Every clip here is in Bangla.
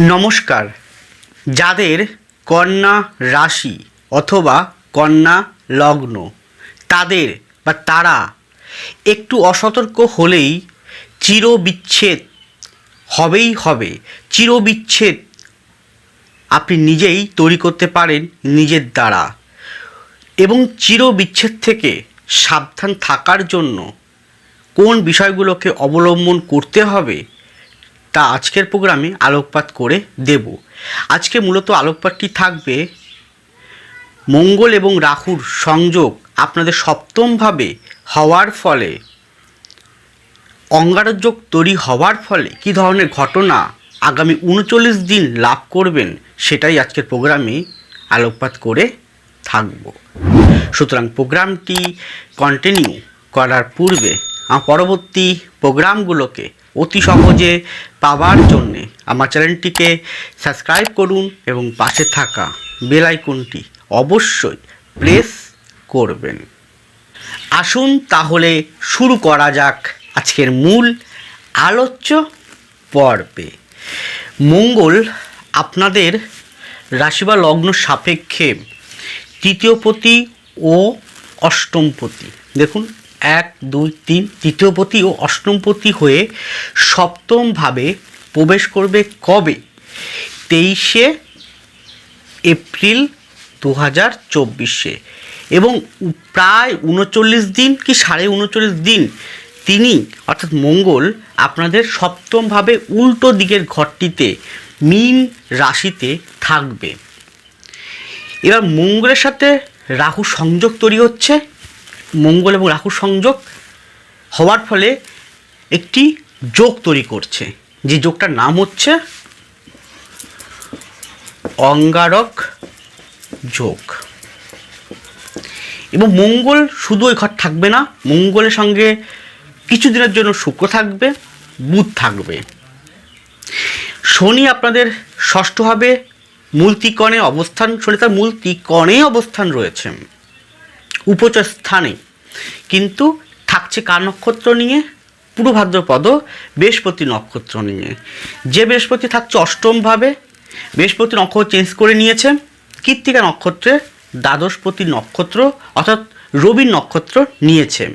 নমস্কার। যাদের কন্যা রাশি অথবা কন্যা লগ্ন, তাদের বা তারা একটু অসতর্ক হলেই চিরবিচ্ছেদ হবেই হবে। চিরবিচ্ছেদ আপনি নিজেই তৈরি করতে পারেন নিজের দ্বারা। এবং চিরবিচ্ছেদ থেকে সাবধান থাকার জন্য কোন বিষয়গুলোকে অবলম্বন করতে হবে তা আজকের প্রোগ্রামে আলোকপাত করে দেব। আজকে মূলত আলোকপাতটি থাকবে মঙ্গল এবং রাহুর সংযোগ আপনাদের সপ্তমভাবে হওয়ার ফলে, অঙ্গারযোগ তৈরি হওয়ার ফলে কী ধরনের ঘটনা আগামী উনচল্লিশ দিন লাভ করবেন সেটাই আজকের প্রোগ্রামে আলোকপাত করে থাকব। সুতরাং প্রোগ্রামটি কন্টিনিউ করার পূর্বে পরবর্তী প্রোগ্রামগুলোকে অতি সহজে পাওয়ার জন্যে আমার চ্যানেলটিকে সাবস্ক্রাইব করুন এবং পাশে থাকা বেল অবশ্যই প্রেস করবেন। আসুন তাহলে শুরু করা যাক আজকের মূল আলোচ্য পর্বে। মঙ্গল আপনাদের রাশি বা লগ্ন সাপেক্ষে তৃতীয়পতি ও অষ্টমপতি দেখুন এক, দুই, তিন তৃতীয়পতি ও অষ্টমপতি হয়ে সপ্তমভাবে প্রবেশ করবে কবে? তেইশে এপ্রিল দু হাজার চব্বিশে। এবং প্রায় উনচল্লিশ দিন কি সাড়ে উনচল্লিশ দিন? তিনি, অর্থাৎ মঙ্গল, আপনাদের সপ্তমভাবে উল্টো দিকের ঘরটিতে, মীন রাশিতে থাকবে। এবার মঙ্গলের সাথে রাহু সংযোগ তৈরি হচ্ছে। মঙ্গল এবং রাহু সংযোগ হওয়ার ফলে একটি যোগ তৈরি করছে। যে যোগটার নাম হচ্ছে অঙ্গারক যোগ। এবং মঙ্গল শুধু ওই ঘর থাকবে না, মঙ্গলের সঙ্গে কিছুদিনের জন্য শুক্র থাকবে, বুধ থাকবে। শনি আপনাদের ষষ্ঠভাবে মূল ত্রিকোণে অবস্থান, শনি তার মূল ত্রিকোণে অবস্থান রয়েছে। উপচর স্থানে কিন্তু থাকছে কার নক্ষত্র নিয়ে? পূর্ব ভাদ্রপদ বৃহস্পতি নক্ষত্র নিয়ে। যে বৃহস্পতি থাকছে অষ্টমভাবে, বৃহস্পতি নক্ষত্র চেঞ্জ করে নিয়েছে। কৃত্তিকা নক্ষত্রে দ্বাদশপতি নক্ষত্র, অর্থাৎ রবির নক্ষত্র নিয়েছে।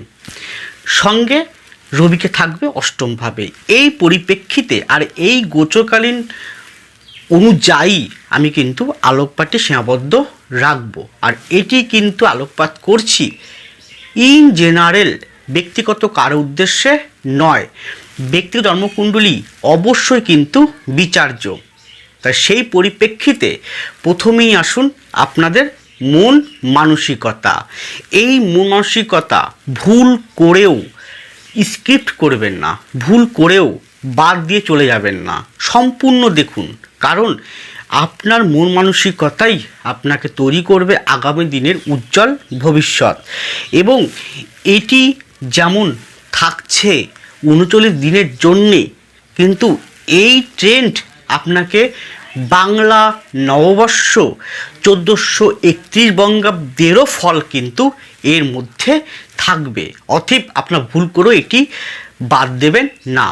সঙ্গে রবিকে থাকবে অষ্টমভাবে। এই পরিপ্রেক্ষিতে আর এই গোচরকালীন অনুযায়ী আমি কিন্তু আলোকপাতটি সীমাবদ্ধ রাখব। আর এটি কিন্তু আলোকপাত করছি। ইন জেনারেল ব্যক্তিগত কারও উদ্দেশ্যে নয়। ব্যক্তিগত জন্মকুণ্ডলী অবশ্যই কিন্তু বিচার্য। তাই সেই পরিপ্রেক্ষিতে প্রথমেই আসুন আপনাদের মন মানসিকতা। এই মন মানসিকতা ভুল করেও স্ক্রিপ্ট করবেন না, ভুল করেও বাদ দিয়ে চলে যাবেন না। সম্পূর্ণ দেখুন। কারণ আপনার মন মানসিকতাই আপনাকে তৈরি করবে আগামী দিনের উজ্জ্বল ভবিষ্যৎ। এবং এটি যেমন থাকছে উনচল্লিশ দিনের জন্যে, কিন্তু এই ট্রেন্ড আপনাকে বাংলা নববর্ষ চোদ্দোশো একত্রিশ বঙ্গাব্দেরও ফল কিন্তু এর মধ্যে থাকবে। অতএব আপনার ভুল করেও এটি বাদ দেবেন না।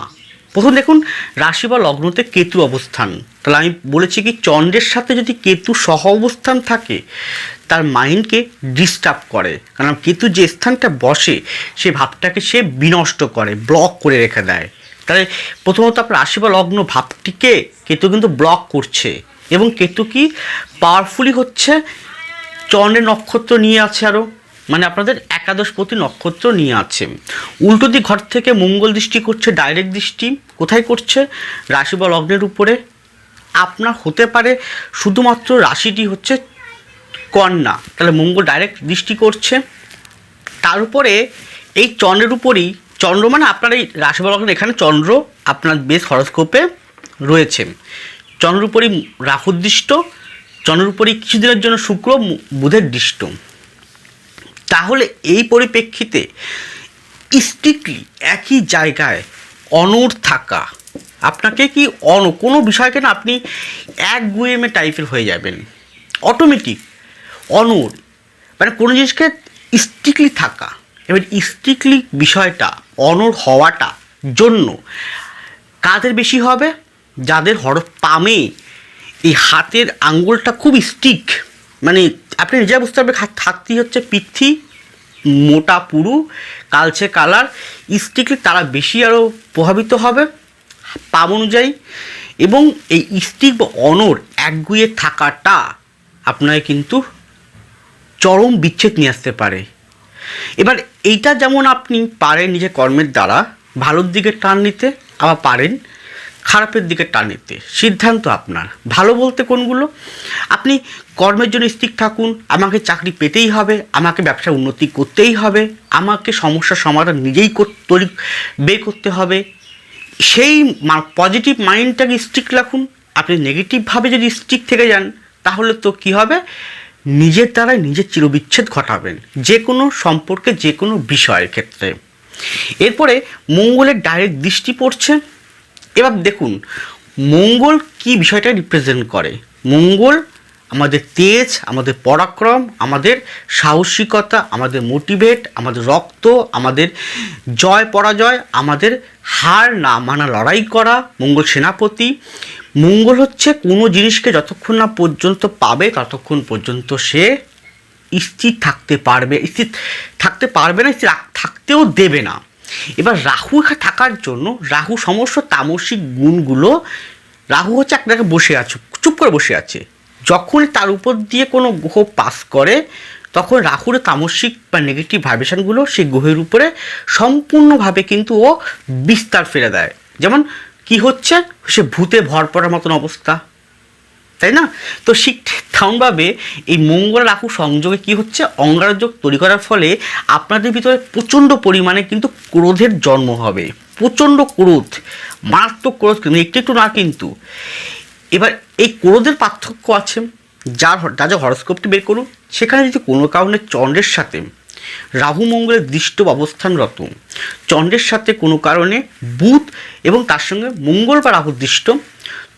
প্রথম দেখুন, রাশি বা লগ্নতে কেতু অবস্থান। তাহলে আমি বলেছি কি, চন্দ্রের সাথে যদি কেতু সহ অবস্থান থাকে, তার মাইন্ডকে ডিস্টার্ব করে। কারণ কেতু যে স্থানটা বসে, সে ভাবটাকে সে বিনষ্ট করে ব্লক করে রেখে দেয়। তাহলে প্রথমত আপনার রাশি বা লগ্ন ভাবটিকে কেতু কিন্তু ব্লক করছে। এবং কেতু কি পাওয়ারফুলি হচ্ছে, চন্দ্রের নক্ষত্র নিয়ে আছে আরও মানে আপনাদের একাদশপতি নক্ষত্র নিয়ে আছে। উল্টো দিক ঘর থেকে মঙ্গল দৃষ্টি করছে ডাইরেক্ট দৃষ্টি, কোথায় করছে? রাশি বা লগ্নের উপরে। আপনার হতে পারে শুধুমাত্র রাশিটি হচ্ছে কন্যা। তাহলে মঙ্গল ডাইরেক্ট দৃষ্টি করছে। তার উপরে এই চন্দ্রের উপরই, চন্দ্র মানে আপনার এই রাশি বা লগ্ন এখানে চন্দ্র আপনার বেশ হরস্কোপে রয়েছে। চন্দ্রের উপরই রাহুর দৃষ্ট, চন্দ্রের উপরই কিছুদিনের জন্য শুক্র বুধের দৃষ্ট। তাহলে এই পরিপ্রেক্ষিতে স্ট্রিক্টলি একই জায়গায় অনড় থাকা আপনাকে কি অন, কোনো বিষয়কে না আপনি এক গুয়েমে টাইপের হয়ে যাবেন। অটোমেটিক অনড়। মানে কোনো জিনিসকে স্ট্রিক্টলি থাকা। এবার স্ট্রিক্টলি বিষয়টা, অনড় হওয়াটা জন্য কাদের বেশি হবে? যাদের হর পামে, এই হাতের আঙ্গুলটা খুব স্টিক মানে আপনি নিজে বুঝতে পারবেন থাকতেই হচ্ছে পিথি মোটা পুরু, কালচে কালার। স্টিকলি তারা বেশি আরও প্রভাবিত হবে। পাম অনুযায়ী এবং এই স্টিক বা অনর একগুয়ে থাকাটা আপনাকে কিন্তু চরম বিচ্ছেদ নিয়ে আসতে পারে। এবার এইটা যেমন আপনি পারেন নিজের কর্মের দ্বারা, ভালোর দিকে টান নিতে, আবার পারেন খারাপের দিকে টান নিতে। সিদ্ধান্ত আপনার। ভালো বলতে কোনগুলো? আপনি কর্মের জন্য স্থির থাকুন, আমাকে চাকরি পেতেই হবে, আমাকে ব্যবসা উন্নতি করতেই হবে, আমাকে সমস্যার সমাধান নিজেই তৈরি বের করতে হবে সেই পজিটিভ মাইন্ডটাকে স্ট্রিক রাখুন। আপনি নেগেটিভভাবে যদি স্ট্রিক থেকে যান, তাহলে তো কি হবে? নিজের দ্বারাই নিজের চিরবিচ্ছেদ ঘটাবেন যে কোনো সম্পর্কে যে কোনো বিষয়ের ক্ষেত্রে। এরপরে মঙ্গলের ডাইরেক্ট দৃষ্টি পড়ছে। এবার দেখুন, মঙ্গল কি বিষয়টা রিপ্রেজেন্ট করে? মঙ্গল আমাদের তেজ, আমাদের পরাক্রম, আমাদের সাহসিকতা, আমাদের মোটিভেট আমাদের রক্ত, আমাদের জয় পরাজয় আমাদের হার না মানা লড়াই করা, মঙ্গল সেনাপতি। মঙ্গল হচ্ছে কোনো জিনিসকে যতক্ষণ না পর্যন্ত পাবে, ততক্ষণ পর্যন্ত সে স্থির থাকতে পারবে। স্থির থাকতে পারবে না, স্থির থাকতেও দেবে না। এবার রাহু থাকার জন্য, রাহু সমস্ত তামসিক গুণগুলো, রাহু হচ্ছে এক বসে আছে, চুপ করে বসে আছে। যখনই তার উপর দিয়ে কোনো গ্রহ পাস করে তখন রাহুর তামসিক বা নেগেটিভ ভাইব্রেশনগুলো সেই গ্রহের উপরে সম্পূর্ণভাবে কিন্তু ও বিস্তার ফেলে দেয়। যেমন, কি হচ্ছে? সে ভূতে ভর পড়ার মতন অবস্থা। তাই না? তো ঠিক তেমনভাবে এই মঙ্গল রাহু সংযোগে কি হচ্ছে? অঙ্গারযোগ তৈরি করার ফলে আপনাদের ভিতরে প্রচণ্ড পরিমাণে কিন্তু ক্রোধের জন্ম হবে। প্রচণ্ড ক্রোধ, মারাত্মক ক্রোধ কিন্তু, একটু একটু না কিন্তু। এবার এই ক্রোধের পার্থক্য আছে। যার যা যা হরস্কোপটি বের করুন, সেখানে যদি কোনো কারণে চন্দ্রের সাথে রাহু মঙ্গলের দৃষ্ট অবস্থানরত, চন্দ্রের সাথে কোনো কারণে বুধ এবং তার সঙ্গে মঙ্গল বা রাহু দৃষ্ট,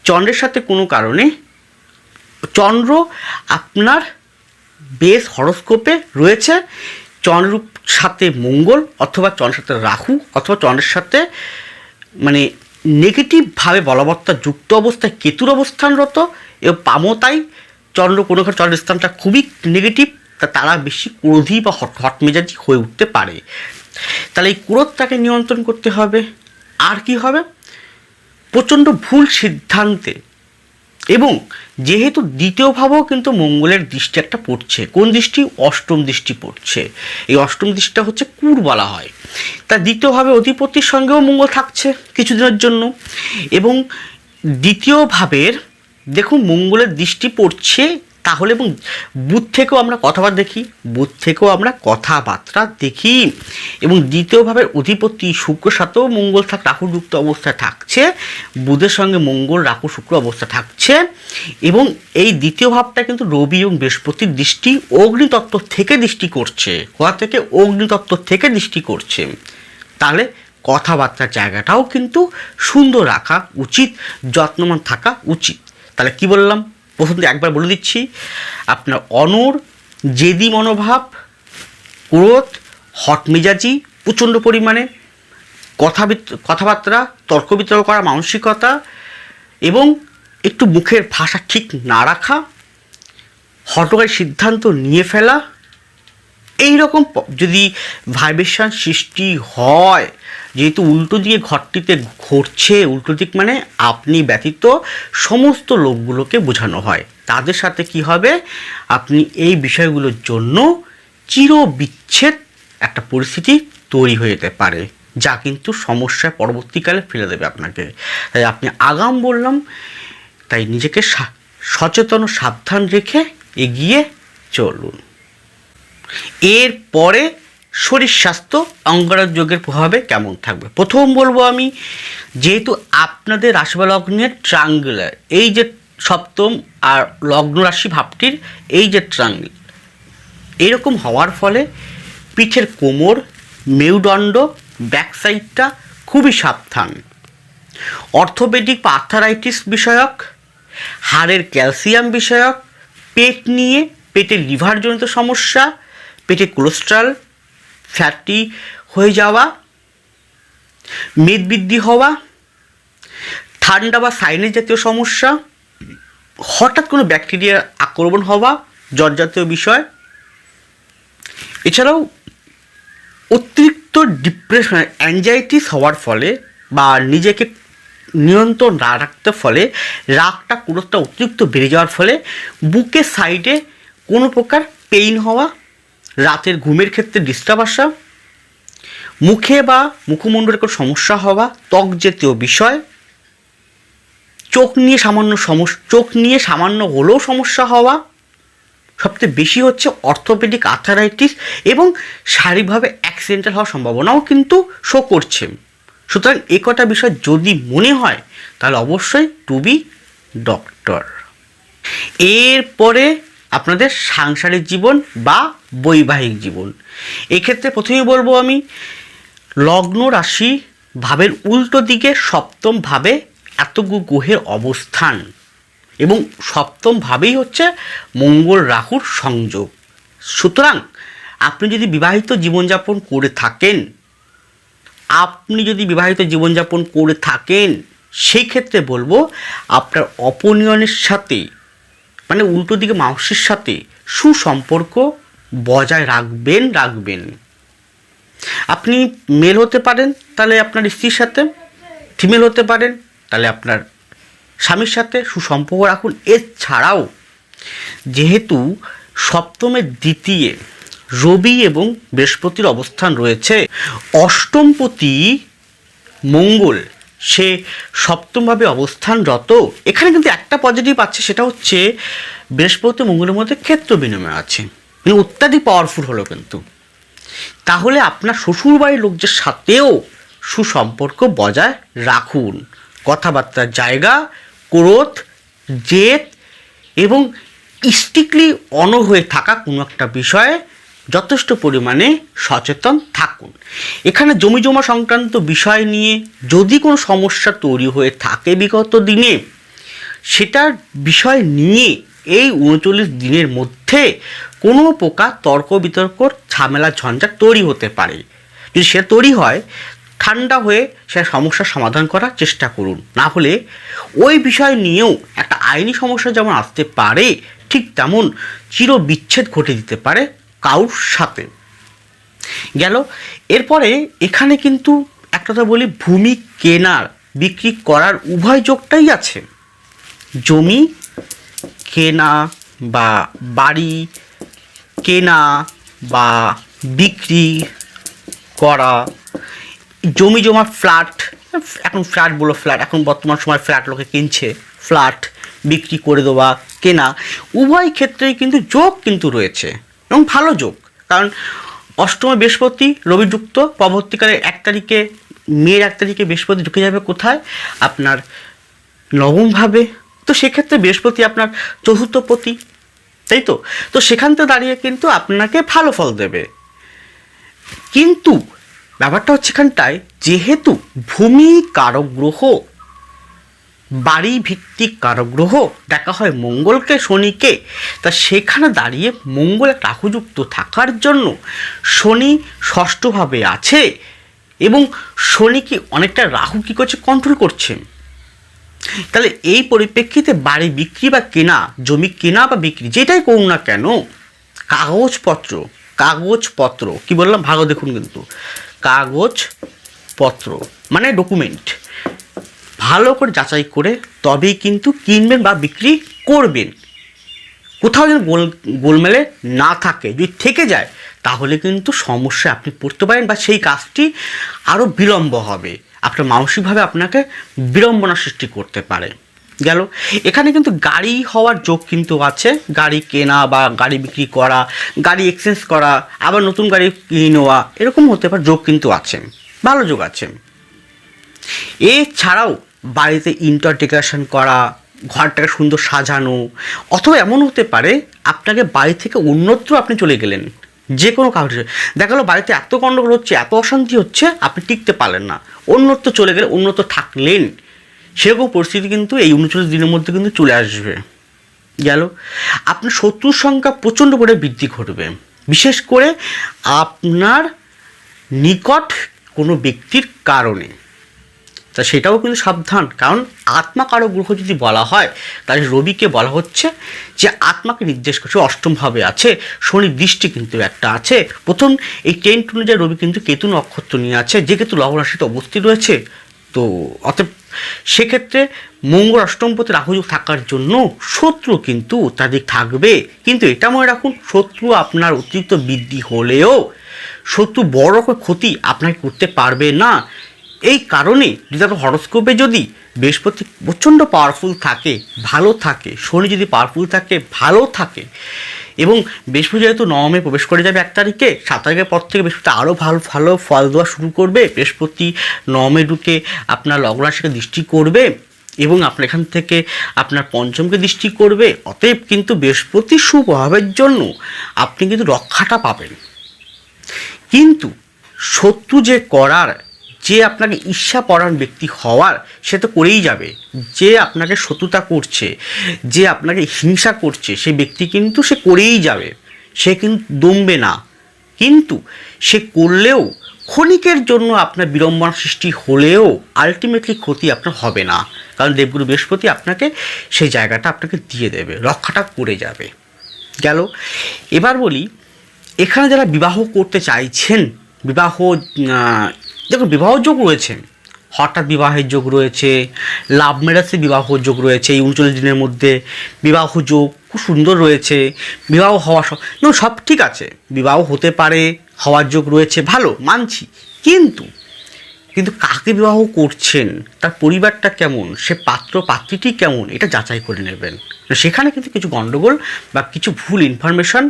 চন্দ্রের সাথে কোনো কারণে চন্দ্র আপনার বেশ হরস্কোপে রয়েছে চন্দ্রের সাথে মঙ্গল অথবা চন্দ্রের সাথে রাহু অথবা চন্দ্রের সাথে মানে নেগেটিভভাবে বলবত্তা যুক্ত অবস্থায় কেতুর অবস্থানরত এবং পামতাই চন্দ্র কোনো চন্দ্রের স্থানটা খুবই নেগেটিভ তা তারা বেশি ক্রোধী বা হট হট মেজাজি হয়ে উঠতে পারে। তাহলে এই ক্রোধটাকে নিয়ন্ত্রণ করতে হবে। আর কি হবে? প্রচণ্ড ভুল সিদ্ধান্তে। এবং যেহেতু দ্বিতীয় ভাবেও কিন্তু মঙ্গলের দৃষ্টি একটা পড়ছে। কোন দৃষ্টি? অষ্টম দৃষ্টি পড়ছে। এই অষ্টম দৃষ্টিটা হচ্ছে কুর বলা হয়। তা দ্বিতীয়ভাবে অধিপতির সঙ্গেও মঙ্গল থাকছে কিছুদিনের জন্য। এবং দ্বিতীয় ভাবের দেখুন, মঙ্গলের দৃষ্টি পড়ছে তাহলে এবং বুথ থেকেও আমরা কথাবার্তা দেখি বুথ থেকেও আমরা কথাবার্তা দেখি। এবং দ্বিতীয়ভাবে অধিপতি শুক্র সাথেও মঙ্গল থাক রাহুযুক্ত অবস্থায় থাকছে, বুধের সঙ্গে মঙ্গল, রাহু শুক্র অবস্থা থাকছে। এবং এই দ্বিতীয় ভাবটা কিন্তু রবি এবং বৃহস্পতির দৃষ্টি, অগ্নিতত্ত্ব থেকে দৃষ্টি করছে। কোথা থেকে? অগ্নিতত্ত্ব থেকে দৃষ্টি করছে। তাহলে কথাবার্তার জায়গাটাও কিন্তু সুন্দর রাখা উচিত যত্নমান থাকা উচিত। তাহলে কি বললাম? প্রথমত একবার বলে দিচ্ছি, আপনার অনর জেদি মনোভাব, ক্রোধ, হট মেজাজি, প্রচণ্ড পরিমাণে কথা কথাবার্তা, তর্ক বিতর্ক করা, মানসিকতা এবং একটু মুখের ভাষা ঠিক না রাখা, হটকারী সিদ্ধান্ত নিয়ে ফেলা এই রকম যদি ভাইব্রেশন সৃষ্টি হয় যেহেতু উল্টো দিকে ঘরটিতে ঘটছে, উল্টো দিক মানে আপনি ব্যতীত সমস্ত লোকগুলোকে বোঝানো হয়। তাদের সাথে কি হবে? আপনি এই বিষয়গুলোর জন্য চিরবিচ্ছেদ একটা পরিস্থিতি তৈরি হয়ে যেতে পারে, যা কিন্তু সমস্যায় পরবর্তীকালে ফেলে দেবে আপনাকে। তাই আপনি আগাম বললাম, তাই নিজেকে সচেতন সাবধান রেখে এগিয়ে চলুন। এরপরে শরীর স্বাস্থ্য অঙ্গরাজ যোগের প্রভাবে কেমন থাকবে? প্রথম বলব আমি, যেহেতু আপনাদের রাশি বা লগ্নের ট্রাঙ্গুলার এই যে সপ্তম আর লগ্ন রাশি ভাবটির এই যে ট্রাঙ্গল এরকম হওয়ার ফলে পিঠের কোমর, মেরুদণ্ড ব্যাক সাইডটা খুবই সাবধান। অর্থোপেডিক বা আর্থারাইটিস বিষয়ক, হাড়ের ক্যালসিয়াম বিষয়ক, পেট নিয়ে পেটের লিভারজনিত সমস্যা পেটে কোলেস্ট্রল ফ্যাটি হয়ে যাওয়া মেদ বৃদ্ধি হওয়া, ঠান্ডা বা সাইনেজ জাতীয় সমস্যা, হঠাৎ কোনো ব্যাকটেরিয়ার আক্রমণ হওয়া, জ্বর জাতীয় বিষয়। এছাড়াও অতিরিক্ত ডিপ্রেশন অ্যাংজাইটিস হওয়ার ফলে বা নিজেকে নিয়ন্ত্রণ না রাখতে ফলে রাগটা কুরোতটা অতিরিক্ত বেড়ে যাওয়ার ফলে বুকের সাইডে কোনো প্রকার পেইন হওয়া রাতের ঘুমের ক্ষেত্রে ডিস্টার্ব আসা, মুখে বা মুখমণ্ডলের কোনো সমস্যা হওয়া, ত্বক জাতীয় বিষয়, চোখ নিয়ে সামান্য সমস্যা চোখ নিয়ে সামান্য হলেও সমস্যা হওয়া, সবচেয়ে বেশি হচ্ছে অর্থোপেডিক আর্থারাইটিস এবং শারীরিকভাবে অ্যাক্সিডেন্টাল হওয়ার সম্ভাবনাও কিন্তু শো করছে। সুতরাং এ কটা বিষয় যদি মনে হয়, তাহলে অবশ্যই টু বি ডক্টর এরপরে আপনাদের সাংসারিক জীবন বা বৈবাহিক জীবন। এক্ষেত্রে প্রথমেই বলব আমি, লগ্ন রাশি ভাবের উল্টো দিকে সপ্তম ভাবে এতগুলো গ্রহের অবস্থান এবং সপ্তম ভাবেই হচ্ছে মঙ্গল রাহুর সংযোগ। সুতরাং আপনি যদি বিবাহিত জীবনযাপন করে থাকেন, আপনি যদি বিবাহিত জীবনযাপন করে থাকেন, সেই ক্ষেত্রে বলব আপনার অপনিয়নের সাথে মানে উল্টো দিকে মানুষের সাথে সুসম্পর্ক বজায় রাখবেন রাখবেন। আপনি মেল হতে পারেন, তাহলে আপনার স্ত্রীর সাথে। ফিমেল হতে পারেন, তাহলে আপনার স্বামীর সাথে সুসম্পর্ক রাখুন। এছাড়াও যেহেতু সপ্তমের দ্বিতীয় রবি এবং বৃহস্পতির অবস্থান রয়েছে, অষ্টমপতি মঙ্গল সে সপ্তমভাবে অবস্থানরত। এখানে কিন্তু একটা পজিটিভ আছে, সেটা হচ্ছে বৃহস্পতি মঙ্গলের মধ্যে ক্ষেত্র বিনিময় আছে। মানে অত্যাধিক পাওয়ারফুল হলো কিন্তু। তাহলে আপনার শ্বশুরবাড়ির লোকদের সাথেও সুসম্পর্ক বজায় রাখুন। কথাবার্তার জায়গা, ক্রোধ, জেদ এবং স্ট্রিক্টলি অন হয়ে থাকা কোনো একটা বিষয়ে যথেষ্ট পরিমাণে সচেতন থাকুন। এখানে জমি জমা সংক্রান্ত বিষয় নিয়ে যদি কোনো সমস্যা তৈরি হয়ে থাকে বিগত দিনে, সেটার বিষয় নিয়ে এই উনচল্লিশ দিনের মধ্যে কোনো প্রকার তর্ক বিতর্ক, ঝামেলা, ঝঞ্ঝাট তৈরি হতে পারে। যদি সে তৈরি হয়, ঠান্ডা হয়ে সে সমস্যার সমাধান করার চেষ্টা করুন। না হলে ওই বিষয় নিয়েও একটা আইনি সমস্যা যেমন আসতে পারে, ঠিক তেমন চিরবিচ্ছেদ ঘটে দিতে পারে। কারুর সাথে। গেল, এরপরে এখানে কিন্তু একটা কথা বলি, ভূমি কেনার, বিক্রি করার উভয় যোগটাই আছে। জমি কেনা বা বাড়ি কেনা বা বিক্রি করা, জমি জমা ফ্ল্যাট, এখন ফ্ল্যাট বলো ফ্ল্যাট, এখন বর্তমান সময় ফ্ল্যাট লোকে কিনছে, ফ্ল্যাট বিক্রি করে দেওয়া, কেনা, উভয় ক্ষেত্রেই কিন্তু যোগ কিন্তু রয়েছে। এবং ভালো যোগ। কারণ অষ্টমে বৃহস্পতি, রবিযুক্ত, পরবর্তীকালে এক তারিখে, মেয়ের এক তারিখে বৃহস্পতি ঢুকে যাবে কোথায়? আপনার নবমভাবে তো সেক্ষেত্রে বৃহস্পতি আপনার চতুর্থপতি তাই তো? তো সেখান থেকে দাঁড়িয়ে কিন্তু আপনাকে ভালো ফল দেবে। কিন্তু ব্যাপারটা হচ্ছে এখানটায়, যেহেতু ভূমি কারক গ্রহ বাড়ি ভিত্তিক কারক গ্রহ দেখা হয় মঙ্গলকে, শনিকে। তা সেখানে দাঁড়িয়ে মঙ্গল একটা রাহুযুক্ত থাকার জন্য শনি ষষ্ঠভাবে আছে এবং শনিকে অনেকটা রাহু কী করছে কন্ট্রোল করছে। তাহলে এই পরিপ্রেক্ষিতে বাড়ি বিক্রি বা কেনা, জমি কেনা বা বিক্রি যেটাই করুন না কেন, কাগজপত্র কাগজপত্র, কি বললাম? ভালো দেখুন কিন্তু। কাগজপত্র মানে ডকুমেন্ট ভালো করে যাচাই করে তবেই কিন্তু কিনবেন বা বিক্রি করবেন। কোথাও যেন গোল, গোলমেলে না থাকে, যদি থেকে যায়, তাহলে কিন্তু সমস্যায় আপনি পড়তে পারেন বা সেই কাজটি আরও বিলম্ব হবে। আপনার মানসিকভাবে আপনাকে বিড়ম্বনা সৃষ্টি করতে পারে। গেল। এখানে কিন্তু গাড়ি হওয়ার যোগ কিন্তু আছে। গাড়ি কেনা বা গাড়ি বিক্রি করা, গাড়ি এক্সচেঞ্জ করা, আবার নতুন গাড়ি কিনে নেওয়া, এরকম হতে পারে, যোগ কিন্তু আছে। ভালো যোগ আছে। এছাড়াও বাড়িতে ইন্টার ডেকোরেশন করা, ঘরটাকে সুন্দর সাজানো, অথবা এমন হতে পারে আপনাকে বাড়ি থেকে অন্যত্র আপনি চলে গেলেন যে কোনো কারণে। দেখা গেলো বাড়িতে এত গণ্ডগোল হচ্ছে, এত অশান্তি হচ্ছে, আপনি টিকতে পারলেন না। অন্যত্র চলে গেলে, অন্যত্র থাকলেন, সেরকম পরিস্থিতি কিন্তু এই উনচল্লিশ দিনের মধ্যে কিন্তু চলে আসবে। গেল? আপনার শত্রুর সংখ্যা প্রচণ্ড করে বৃদ্ধি ঘটবে। বিশেষ করে আপনার নিকট কোনো ব্যক্তির কারণে। তা সেটাও কিন্তু সাবধান। কারণ আত্মা কারও গ্রহ যদি বলা হয়, তাহলে রবিকে বলা হচ্ছে যে আত্মাকে নির্দেশ করছে অষ্টমভাবে আছে শনির দৃষ্টি কিন্তু একটা আছে। প্রথম এই টেন্ট অনুযায়ী রবি কিন্তু কেতু নক্ষত্র নিয়ে আছে, যে কেতু রাশিতে অবস্থিত রয়েছে, তো অতএব সেক্ষেত্রে মঙ্গল অষ্টমপতি রাহুযোগ থাকার জন্য শত্রু কিন্তু তাদের থাকবে। কিন্তু এটা মনে রাখুন, শত্রু আপনার অতিরিক্ত বৃদ্ধি হলেও, শত্রু বড় রকম ক্ষতি আপনাকে করতে পারবে না। এই কারণে যদি আপনার হরস্কোপে যদি বৃহস্পতি প্রচণ্ড পাওয়ারফুল থাকে, ভালো থাকে, শনি যদি পাওয়ারফুল থাকে, ভালো থাকে, এবং বৃহস্পতি যেহেতু নবমে প্রবেশ করে যাবে এক তারিখে, সাত তারিখের পর থেকে বৃহস্পতি আরও ভালো ভালো ফল দেওয়া শুরু করবে, বৃহস্পতি নবমে ঢুকে আপনার লগ্নাশিকে দৃষ্টি করবে, এবং আপনার এখান থেকে আপনার পঞ্চমকে দৃষ্টি করবে, অতএব কিন্তু বৃহস্পতি সুপ্রভাবের জন্য আপনি কিন্তু রক্ষাটা পাবেন। কিন্তু শত্রু যে করার যে আপনাকে ঈর্ষা পরায়ণ ব্যক্তি হওয়ার, সে তো করেই যাবে। যে আপনাকে শত্রুতা করছে, যে আপনাকে হিংসা করছে, সে ব্যক্তি কিন্তু সে করেই যাবে। সে কিন্তু দমবে না। কিন্তু সে করলেও, ক্ষণিকের জন্য আপনার বিড়ম্বনা সৃষ্টি হলেও আলটিমেটলি ক্ষতি আপনার হবে না। কারণ দেবগুরু বৃহস্পতি আপনাকে সেই জায়গাটা আপনাকে দিয়ে দেবে, রক্ষাটা করে যাবে। গেল। এবার বলি, এখানে যারা বিবাহ করতে চাইছেন, বিবাহ দেখুন বিবাহ যোগ রয়েছে। হঠাৎ বিবাহের যোগ রয়েছে লাভ ম্যারেজে বিবাহ যোগ রয়েছে এই উনচল্লিশ দিনের মধ্যে বিবাহ যোগ খুব সুন্দর রয়েছে বিবাহ হওয়া সব দেখুন, সব ঠিক আছে বিবাহ হতে পারে হওয়ার যোগ রয়েছে ভালো মানছি। কিন্তু কিন্তু কাকে বিবাহ করছেন তার পরিবারটা কেমন সে পাত্র পাত্রীটি কেমন এটা যাচাই করে নেবেন। সেখানে কিন্তু কিছু গণ্ডগোল বা কিছু ভুল ইনফরমেশন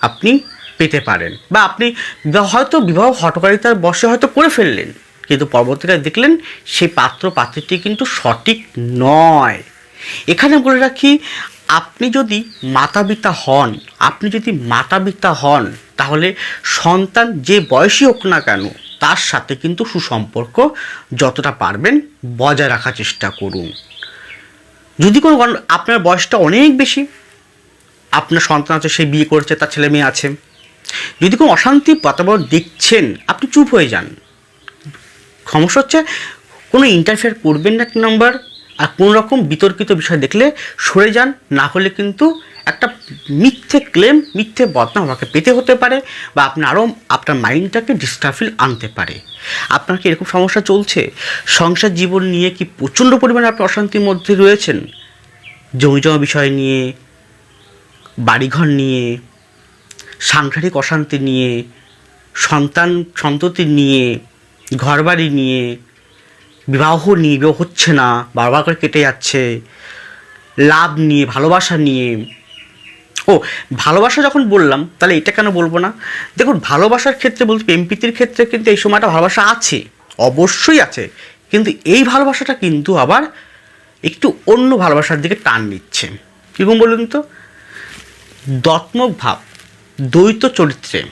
আপনি পেতে পারেন। বা আপনি হয়তো বিবাহ হটকারিতার বসে হয়তো করে ফেললেন, কিন্তু পরবর্তীকালে দেখলেন সেই পাত্র পাত্রটি কিন্তু সঠিক নয়। এখানে বলে রাখি, আপনি যদি মাতাপিতা হন, আপনি যদি মাতাপিতা হন, তাহলে সন্তান যে বয়সী হোক না কেন, তার সাথে কিন্তু সুসম্পর্ক যতটা পারবেন বজায় রাখার চেষ্টা করুন। যদি কোনো আপনার বয়সটা অনেক বেশি, আপনার সন্তান আছে, সে বিয়ে করেছে, তার ছেলে মেয়ে আছে যদি কোনো অশান্তি বাতাবরণ দেখছেন, আপনি চুপ হয়ে যান। সমস্যা হচ্ছে, কোনো ইন্টারফেয়ার করবেন না এক নম্বর, আর কোনো রকম বিতর্কিত বিষয় দেখলে সরে যান, না হলে কিন্তু একটা মিথ্যে ক্লেম মিথ্যে বদনাম আমাকে পেতে হতে পারে বা আপনার আরও আপনার মাইন্ডটাকে ডিস্টার্ফিল আনতে পারে। আপনার কি এরকম সমস্যা চলছে? সংসার জীবন নিয়ে কি প্রচণ্ড পরিমাণে আপনি অশান্তির মধ্যে রয়েছেন? জমি জমা বিষয় নিয়ে, বাড়িঘর নিয়ে সাংসারিক অশান্তি নিয়ে, সন্তান সন্ততি নিয়ে, ঘরবাড়ি নিয়ে, বিবাহ নিয়ে বিবাহ হচ্ছে না, বারবার করে কেটে যাচ্ছে, লাভ নিয়ে, ভালোবাসা নিয়ে। ও, ভালোবাসা যখন বললাম, তাহলে এটা কেন বলব না? দেখুন, ভালোবাসার ক্ষেত্রে বলতে প্রেমপ্রীতির ক্ষেত্রে কিন্তু এই সময়টা ভালোবাসা আছে, অবশ্যই আছে, কিন্তু এই ভালোবাসাটা কিন্তু আবার একটু অন্য ভালোবাসার দিকে টান নিচ্ছে। কীরকম বলুন তো? দত্মক ভাব। দ্বৈত চরিত্রে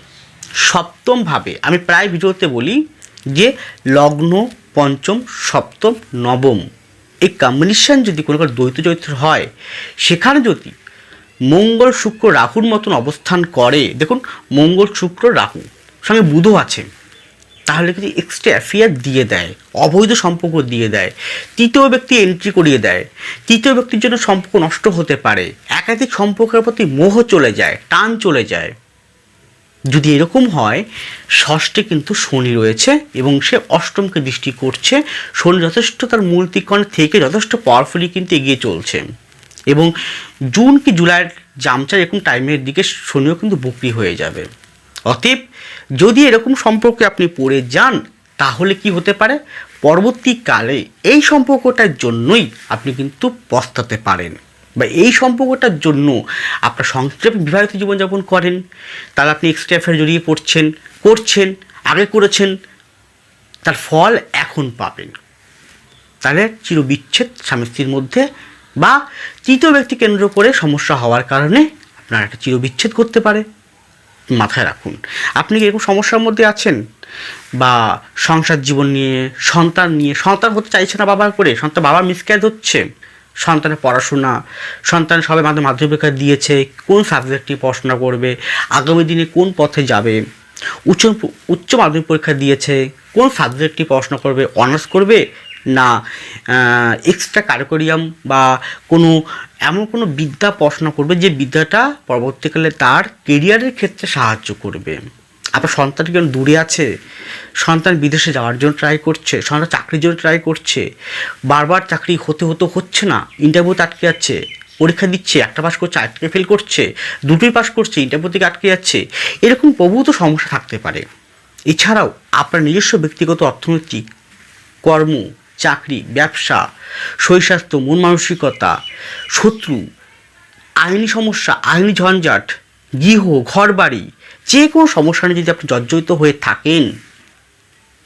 সপ্তমভাবে আমি প্রায় ভিডিওতে বলি যে লগ্ন, পঞ্চম, সপ্তম, নবম। এই কম্বিনেশান যদি কোনো দ্বৈত চরিত্র হয়, সেখানে যদি মঙ্গল, শুক্র, রাহুর মতন অবস্থান করে, দেখুন মঙ্গল, শুক্র, রাহু, সঙ্গে বুধও আছে। তাহলে কিন্তু এক্সট্রা অ্যাফেয়ার দিয়ে দেয়, অবৈধ সম্পর্ক দিয়ে দেয়, তৃতীয় ব্যক্তি এন্ট্রি করিয়ে দেয়, তৃতীয় ব্যক্তির জন্য সম্পর্ক নষ্ট হতে পারে, একাধিক সম্পর্কের প্রতি মোহ চলে যায়, টান চলে যায়। যদি এরকম হয়, ষষ্ঠে কিন্তু শনি রয়েছে এবং সে অষ্টমকে দৃষ্টি করছে, শনি যথেষ্ট তার মূল থেকে যথেষ্ট পাওয়ারফুলি কিন্তু এগিয়ে চলছে। এবং জুন কি জুলাইয়ের জামচার এরকম টাইমের দিকে শনিও কিন্তু বকরি হয়ে যাবে। অতএব যদি এরকম সম্পর্কে আপনি পড়ে যান, তাহলে কি হতে পারে? পরবর্তীকালে এই সম্পর্কটার জন্যই আপনি কিন্তু পস্তাতে পারেন। বা এই সম্পর্কটার জন্য আপনার সংক্ষেপে বিবাহিত জীবনযাপন করেন, তাহলে আপনি এক্সট্রা অ্যাফেয়ার জড়িয়ে পড়ছেন, করছেন, আগে করেছেন, তার ফল এখন পাবেন। তাহলে চিরবিচ্ছেদ স্বামী স্ত্রীর মধ্যে বা তৃতীয় ব্যক্তি কেন্দ্র করে সমস্যা হওয়ার কারণে আপনার একটা চিরবিচ্ছেদ করতে পারে। মাথায় রাখুন। আপনি কি এরকম সমস্যার মধ্যে আছেন? বা সংসার জীবন নিয়ে, সন্তান নিয়ে, সন্তান হতে চাইছে না বাবার করে, সন্তান বাবার মিসক্যারেজ হচ্ছে, সন্তানের পড়াশোনা, সন্তান সবে মাধ্যমে মাধ্যমিক পরীক্ষা দিয়েছে, কোন সাবজেক্টটি পড়াশোনা করবে, আগামী দিনে কোন পথে যাবে, উচ্চ উচ্চ মাধ্যমিক পরীক্ষা দিয়েছে, কোন সাবজেক্টটি পড়াশোনা করবে অনার্স করবে না এক্সট্রা কারিকুরিয়াম বা কোনো, এমন কোনো বিদ্যা পড়াশোনা করবে যে বিদ্যাটা পরবর্তীকালে তার কেরিয়ারের ক্ষেত্রে সাহায্য করবে। আপনার সন্তান কেন দূরে আছে? সন্তান বিদেশে যাওয়ার জন্য ট্রাই করছে, সন্তান চাকরির জন্য ট্রাই করছে, বারবার চাকরি হতে হতে হচ্ছে না ইন্টারভিউতে আটকে যাচ্ছে, পরীক্ষা দিচ্ছে, একটা পাস করছে আটকে ফেল করছে, দুটোই পাস করছে ইন্টারভিউ থেকে আটকে যাচ্ছে, এরকম প্রভূত সমস্যা থাকতে পারে। এছাড়াও আপনার নিজস্ব ব্যক্তিগত অর্থনৈতিক কর্ম চাকরি, ব্যবসা শরীরস্বাস্থ্য মন মানসিকতা, শত্রু, আইনি সমস্যা, আইনি ঝঞ্ঝাট, গৃহ ঘর বাড়ি যে কোনো সমস্যা নিয়ে যদি আপনি জর্জরিত হয়ে থাকেন,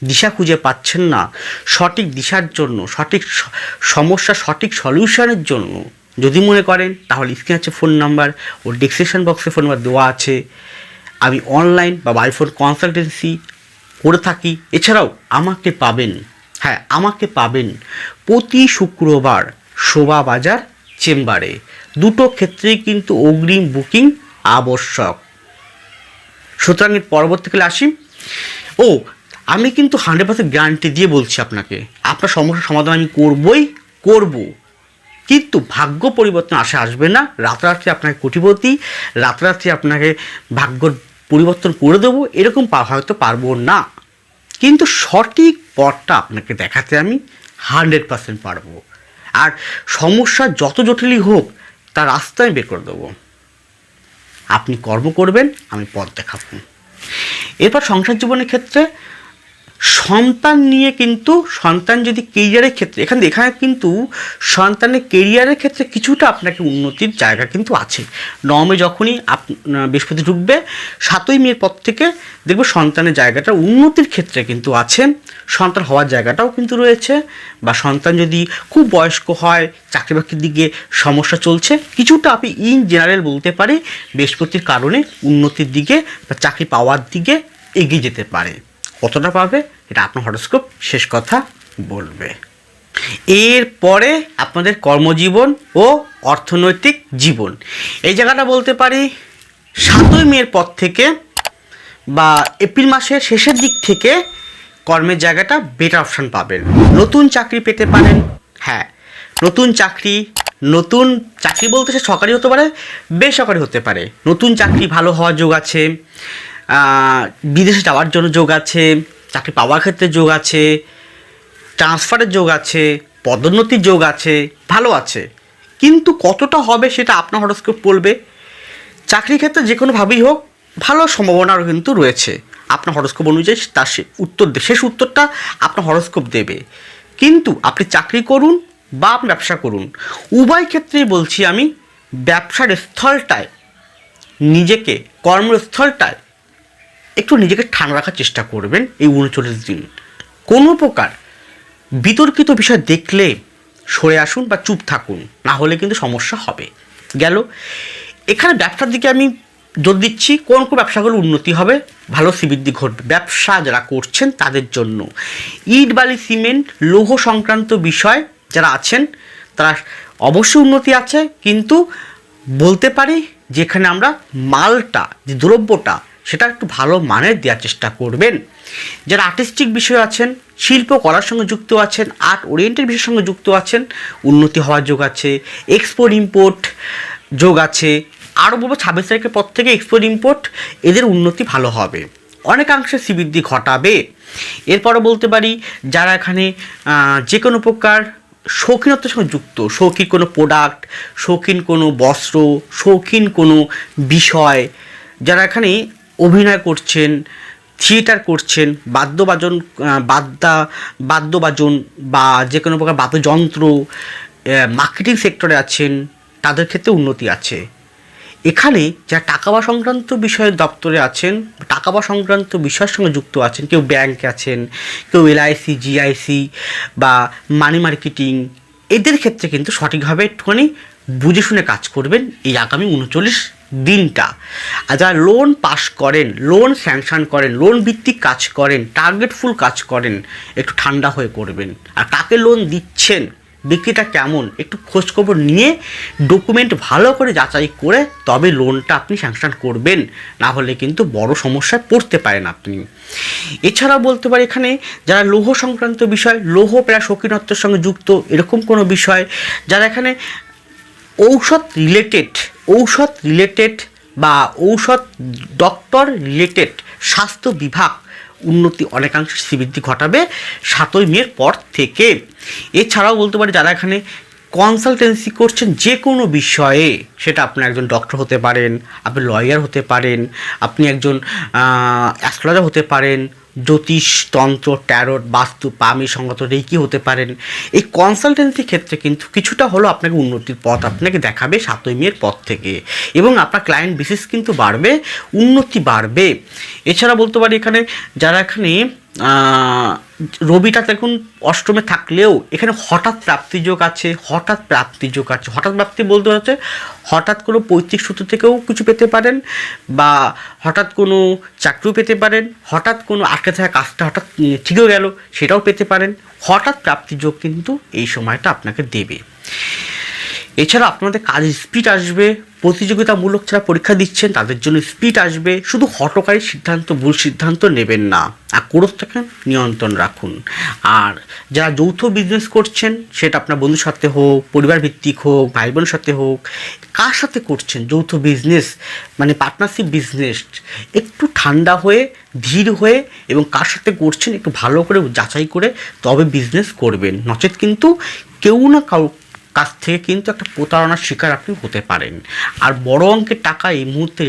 দিশা খুঁজে পাচ্ছেন না সঠিক দিশার জন্য, সঠিক সমস্যা সঠিক সলিউশনের জন্য, যদি মনে করেন, তাহলে স্ক্রিন আছে ফোন নাম্বার ও ডিসক্রিপশন বক্সে ফোন নাম্বার দেওয়া আছে। আমি অনলাইন বা বাই ফোন কনসালটেন্সি করে থাকি। এছাড়াও আমাকে পাবেন হ্যাঁ আমাকে পাবেন প্রতি শুক্রবার শোভা বাজার চেম্বারে। দুটো ক্ষেত্রেই কিন্তু অগ্রিম বুকিং আবশ্যক। সুতরাং এর পরবর্তীকালে আসি। ও, আমি কিন্তু হান্ড্রেড পার্সেন্ট গ্যারান্টি দিয়ে বলছি আপনাকে, আপনার সমস্যার সমাধান আমি করবই, করব। কিন্তু ভাগ্য পরিবর্তন আসে আসবে না রাতারাত্রি আপনাকে কোটিপতি রাতারাত্রি আপনাকে ভাগ্য পরিবর্তন করে দেবো, এরকম হয়তো পারব না। কিন্তু সঠিক পথটা আপনাকে দেখাতে আমি হান্ড্রেড পারসেন্ট পারব। আর সমস্যা যত জটিলই হোক তার রাস্তা আমি বের করে দেবো। আপনি কর্ম করবেন, আমি পথ দেখাবো। এরপর সংসার জীবনের ক্ষেত্রে সন্তান নিয়ে কিন্তু সন্তান যদি কেরিয়ারের ক্ষেত্রে, এখানে এখানে কিন্তু সন্তানের কেরিয়ারের ক্ষেত্রে কিছুটা আপনাকে উন্নতির জায়গা কিন্তু আছে। নমে যখনই আপ বৃহস্পতি ঢুকবে, সাতই মেয়ের পর থেকে দেখবে সন্তানের জায়গাটা উন্নতির ক্ষেত্রে কিন্তু আছে। সন্তান হওয়ার জায়গাটাও কিন্তু রয়েছে বা সন্তান যদি খুব বয়স্ক হয়, চাকরি বাকরির দিকে সমস্যা চলছে, কিছুটা আপনি ইন জেনারেল বলতে পারি বৃহস্পতির কারণে উন্নতির দিকে বা চাকরি পাওয়ার দিকে এগিয়ে যেতে পারে। কতটা পাবে এটা আপনার হরস্কোপ শেষ কথা বলবে। এরপরে আপনাদের কর্মজীবন ও অর্থনৈতিক জীবন। এই জায়গাটা বলতে পারি, সাতই মেয়ের পর থেকে বা এপ্রিল মাসের শেষের দিক থেকে কর্মের জায়গাটা বেটার অপশান পাবেন। নতুন চাকরি পেতে পারেন হ্যাঁ নতুন চাকরি নতুন চাকরি বলতে সে সরকারি হতে পারে, বেসরকারি হতে পারে। নতুন চাকরি ভালো হওয়ার যোগ আছে বিদেশে যাওয়ার জন্য যোগ আছে, চাকরি পাওয়ার ক্ষেত্রে যোগ আছে ট্রান্সফারের যোগ আছে, পদোন্নতির যোগ আছে, ভালো আছে। কিন্তু কতটা হবে সেটা আপনার হরস্কোপ বলবে। চাকরির ক্ষেত্রে যে কোনোভাবেই হোক, ভালো সম্ভাবনাও কিন্তু রয়েছে। আপনার হরস্কোপ অনুযায়ী তার উত্তর শেষ উত্তরটা আপনার হরস্কোপ দেবে। কিন্তু আপনি চাকরি করুন বা আপনি ব্যবসা করুন, উভয় ক্ষেত্রেই বলছি আমি, ব্যবসার স্থলটায়, নিজেকে, কর্মস্থলটায় একটু নিজেকে ঠান্ডা রাখার চেষ্টা করবেন এই উনচল্লিশ দিন। কোনো প্রকার বিতর্কিত বিষয় দেখলে সরে আসুন বা চুপ থাকুন, না হলে কিন্তু সমস্যা হবে। গেল? এখানে ব্যবসার দিকে আমি জোর দিচ্ছি, কোন কোন ব্যবসাগুলো উন্নতি হবে, ভালো শ্রীবৃদ্ধি ঘটবে। ব্যবসা যারা করছেন তাদের জন্য। ইট, বালি, সিমেন্ট, লৌহ সংক্রান্ত বিষয় যারা আছেন, তারা অবশ্যই উন্নতি আছে, কিন্তু বলতে পারি যেখানে আমরা মালটা, যে দ্রব্যটা সেটা একটু ভালো মানের দেওয়ার চেষ্টা করবেন। যারা আর্টিস্টিক বিষয় আছেন, শিল্প, কলার সঙ্গে যুক্ত আছেন আর্ট ওরিয়েন্টের বিষয়ের সঙ্গে যুক্ত আছেন, উন্নতি হওয়ার যোগ আছে এক্সপোর্ট ইম্পোর্ট যোগ আছে আরও বলব ছাব্বিশ তারিখের পর থেকে এক্সপোর্ট ইম্পোর্ট এদের উন্নতি ভালো হবে। অনেকাংশে শ্রীবৃদ্ধি ঘটাবে। এরপরও বলতে পারি, যারা এখানে যে কোনো প্রকার শৌখিনতার সঙ্গে যুক্ত, শৌখিন কোনো প্রোডাক্ট শৌখিন কোনো বস্ত্র, শৌখিন কোনো বিষয়, যারা এখানে অভিনয় করছেন, থিয়েটার করছেন, বাদ্যবাজন বাদ্যা, বাদ্যবাজন বা যে কোনো প্রকার বাদ্যযন্ত্র মার্কেটিং সেক্টরে আছেন, তাদের ক্ষেত্রে উন্নতি আছে। এখানে যারা টাকা বা সংক্রান্ত বিষয়ের দপ্তরে আছেন, টাকা বা সংক্রান্ত বিষয়ের সঙ্গে যুক্ত আছেন, কেউ ব্যাংকে আছেন, কেউ এলআইসি জিআইসি বা মানি মার্কেটিং এদের ক্ষেত্রে কিন্তু সঠিকভাবে একটুখানি বুঝে শুনে কাজ করবেন এই আগামী উনচল্লিশ দিনটা। আর যারা লোন পাস করেন লোন স্যাংশন করেন লোন ভিত্তিক কাজ করেন টার্গেটফুল কাজ করেন, একটু ঠান্ডা হয়ে করবেন আর কাকে লোন দিচ্ছেন ব্যক্তিটা কেমন, একটু খোঁজখবর নিয়ে ডকুমেন্ট ভালো করে যাচাই করে তবে লোনটা আপনি স্যাংশন করবেন। না হলে কিন্তু বড় সমস্যায় পড়তে পারেন আপনি। এছাড়া বলতে পারি এখানে, যারা লৌহ সংক্রান্ত বিষয়, লৌহ প্রায় শৌখিনত্বের সঙ্গে যুক্ত, এরকম কোনো বিষয়, যারা এখানে ঔষধ রিলেটেড ঔষধ রিলেটেড বা ঔষধ ডক্টর রিলেটেড স্বাস্থ্য বিভাগ উন্নতি অনেকাংশে শ্রীবৃদ্ধি ঘটাবে সাতই মের পর থেকে। এছাড়াও বলতে পারি যারা এখানে কনসালটেন্সি করছেন যে কোনো বিষয়ে, সেটা আপনি একজন ডক্টর হতে পারেন, আপনি লয়ার হতে পারেন, আপনি একজন অ্যাস্ট্রোলজার হতে পারেন জ্যোতিষ তন্ত্র ট্যারোট, বাস্তু, পামি সংগত রেকি হতে পারেন। এই কনসালটেন্সি ক্ষেত্রে কিন্তু কিছুটা হলো আপনাকে উন্নতির পথ আপনাকে দেখাবে সাতই মেয়ের পথ থেকে। এবং আপনার ক্লায়েন্ট বিশেষ কিন্তু বাড়বে, উন্নতি বাড়বে। এছাড়া বলতে পারি এখানে যারা এখানে রবিটা দেখুন, অষ্টমে থাকলেও এখানে হঠাৎ প্রাপ্তিযোগ আছে, হঠাৎ প্রাপ্তিযোগ আছে। হঠাৎ প্রাপ্তি বলতে হচ্ছে, হঠাৎ কোনো পৈতৃক সূত্র থেকেও কিছু পেতে পারেন বা হঠাৎ কোনো চাকরিও পেতে পারেন, হঠাৎ কোনো আটকে থাকা কাজটা হঠাৎ ঠিকও গেল, সেটাও পেতে পারেন। হঠাৎ প্রাপ্তিযোগ কিন্তু এই সময়টা আপনাকে দেবে। এছাড়া আপনাদের কাজে স্পিড আসবে, প্রতিযোগিতামূলক যারা পরীক্ষা দিচ্ছেন, তাদের জন্য স্পিড আসবে। শুধু হটকারী সিদ্ধান্ত, ভুল সিদ্ধান্ত নেবেন না। আর ক্রোধটাকে নিয়ন্ত্রণ রাখুন। আর যারা যৌথ বিজনেস করছেন, সেটা আপনার বন্ধুর সাথে হোক পরিবার ভিত্তিক হোক ভাই বোনের সাথে হোক, কার সাথে করছেন যৌথ বিজনেস মানে পার্টনারশিপ বিজনেস একটু ঠান্ডা হয়ে, ধীর হয়ে এবং কার সাথে করছেন একটু ভালো করে যাচাই করে তবে বিজনেস করবেন। নচেত কিন্তু কেউ না কাউ কাছ থেকে কিন্তু একটা প্রতারণার শিকার আপনি হতে পারেন। আর বড় অঙ্কের টাকা এই মুহূর্তে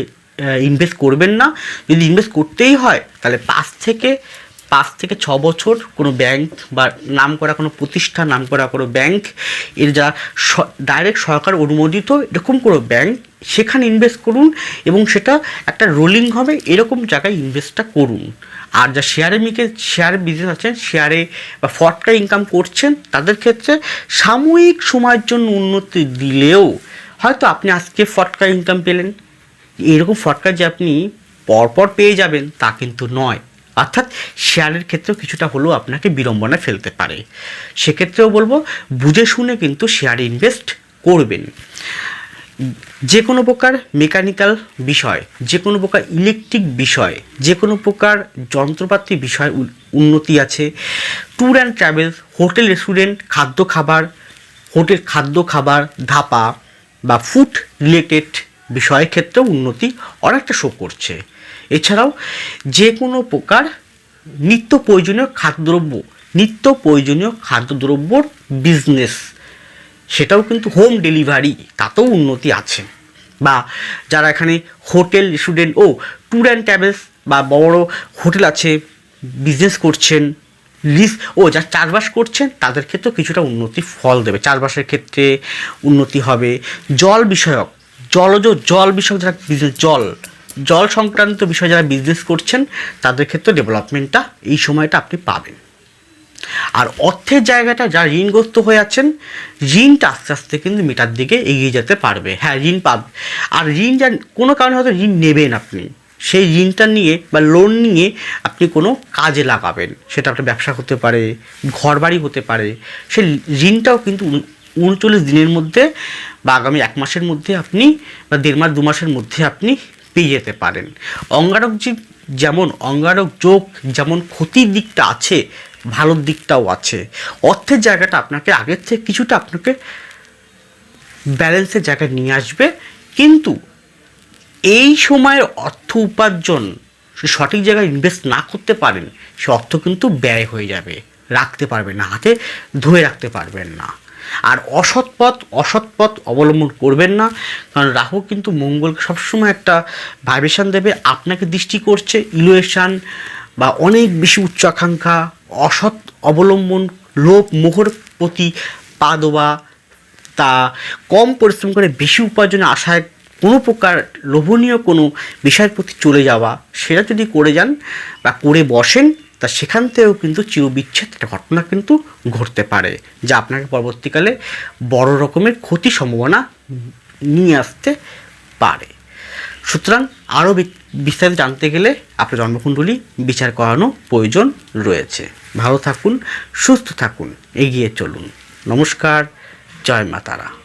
ইনভেস্ট করবেন না। যদি ইনভেস্ট করতেই হয়, তাহলে পাঁচ থেকে পাঁচ থেকে ছ বছর কোনো ব্যাংক বা নাম করা কোনো প্রতিষ্ঠান, নাম করা কোনো ব্যাংক এর যা ডাইরেক্ট সরকার অনুমোদিত এরকম কোনো ব্যাংক সেখানে ইনভেস্ট করুন এবং সেটা একটা রোলিং হবে, এরকম জায়গায় ইনভেস্টটা করুন। আর যা শেয়ারে মিকে শেয়ারে বিজনেস আছেন শেয়ারে বা ফটকা ইনকাম করছেন, তাদের ক্ষেত্রে সাময়িক সময়ের জন্য উন্নতি দিলেও হয়তো আপনি আজকে ফটকা ইনকাম পেলেন। এরকম ফটকা যে আপনি পরপর পেয়ে যাবেন, তা কিন্তু নয়। অর্থাৎ শেয়ারের ক্ষেত্রেও কিছুটা হলেও আপনাকে বিড়ম্বনায় ফেলতে পারে। সেক্ষেত্রেও বলব, বুঝে শুনে কিন্তু শেয়ারে ইনভেস্ট করবেন। যে কোনো প্রকার মেকানিক্যাল বিষয় যে কোনো প্রকার ইলেকট্রিক বিষয় যে কোনো প্রকার যন্ত্রপাতি বিষয় উন্নতি আছে। Tour and travels hotel restaurant, খাদ্য খাবার, হোটেল খাদ্য খাবার, ধাপা বা ফুড রিলেটেড বিষয়ের ক্ষেত্রেও উন্নতি অনেকটা শো করছে। এছাড়াও যে কোনো প্রকার নিত্য প্রয়োজনীয় খাদ্যদ্রব্য, নিত্য প্রয়োজনীয় খাদ্যদ্রব্যর বিজনেস সেটাও কিন্তু হোম ডেলিভারি তাতেও উন্নতি আছে। বা যারা এখানে হোটেল স্টুডেন্ট ও ট্যুর অ্যান্ড ট্রাভেলস বা বড় হোটেল আছে বিজনেস করছেন লিস ও যা চাষবাস করছেন, তাদের ক্ষেত্রেও কিছুটা উন্নতি ফল দেবে। চাষবাসের ক্ষেত্রে উন্নতি হবে। জল বিষয়ক, জলজ জল বিষয়ক যারা বিজনেস জল জল সংক্রান্ত বিষয়ে যারা বিজনেস করছেন, তাদের ক্ষেত্রে ডেভেলপমেন্টটা এই সময়টা আপনি পাবেন। আর অর্থের জায়গাটা যা ঋণগ্রস্ত হয়ে আছেন, ঋণটা আস্তে আস্তে কিন্তু মেটার দিকে এগিয়ে যেতে পারবে। হ্যাঁ ঋণ পাবে। আর ঋণ যা কোনো কারণে হয়তো ঋণ নেবেন আপনি, সেই ঋণটা নিয়ে বা লোন নিয়ে আপনি কোনো কাজে লাগাবেন। সেটা একটা ব্যবসা হতে পারে ঘর বাড়ি হতে পারে। সেই ঋণটাও কিন্তু উন- উনচল্লিশ দিনের মধ্যে বা আগামী এক মাসের মধ্যে আপনি বা দেড় মাস, দু মাসের মধ্যে আপনি পেয়ে যেতে পারেন। অঙ্গারক যেমন অঙ্গারক যোগ, যেমন ক্ষতির দিকটা আছে ভালোর দিকটাও আছে। অর্থের জায়গাটা আপনাকে আগের থেকে কিছুটা আপনাকে ব্যালেন্সের জায়গায় নিয়ে আসবে। কিন্তু এই সময়ের অর্থ উপার্জন সঠিক জায়গায় ইনভেস্ট না করতে পারেন, সে অর্থ কিন্তু ব্যয় হয়ে যাবে। রাখতে পারবেন না, হাতে ধরে রাখতে পারবেন না। আর অসৎ পথ অসৎ পথ অবলম্বন করবেন না, কারণ রাহু কিন্তু মঙ্গলকে সবসময় একটা ভাইব্রেশন দেবে। আপনাকে দৃষ্টি করছে ইলোয়েশন বা অনেক বেশি উচ্চ আকাঙ্ক্ষা অসৎ অবলম্বন, লোভ, মোহর প্রতি পা দেওয়া তা কম পরিশ্রম করে বেশি উপার্জনের আশায় কোনো প্রকার লোভনীয় কোনো বিষয়ের প্রতি চলে যাওয়া, সেটা যদি করে যান বা করে বসেন, তা সেখান থেকেও কিন্তু চিরবিচ্ছেদ একটা ঘটনা কিন্তু ঘটতে পারে, যা আপনাকে পরবর্তীকালে বড় রকমের ক্ষতি সম্ভাবনা নিয়ে আসতে পারে। সুতরাং আরও বিস্তারিত জানতে গেলে আপনার জন্মকুণ্ডলী বিচার করানো প্রয়োজন রয়েছে। ভালো থাকুন, সুস্থ থাকুন, এগিয়ে চলুন। নমস্কার, জয় মা তারা।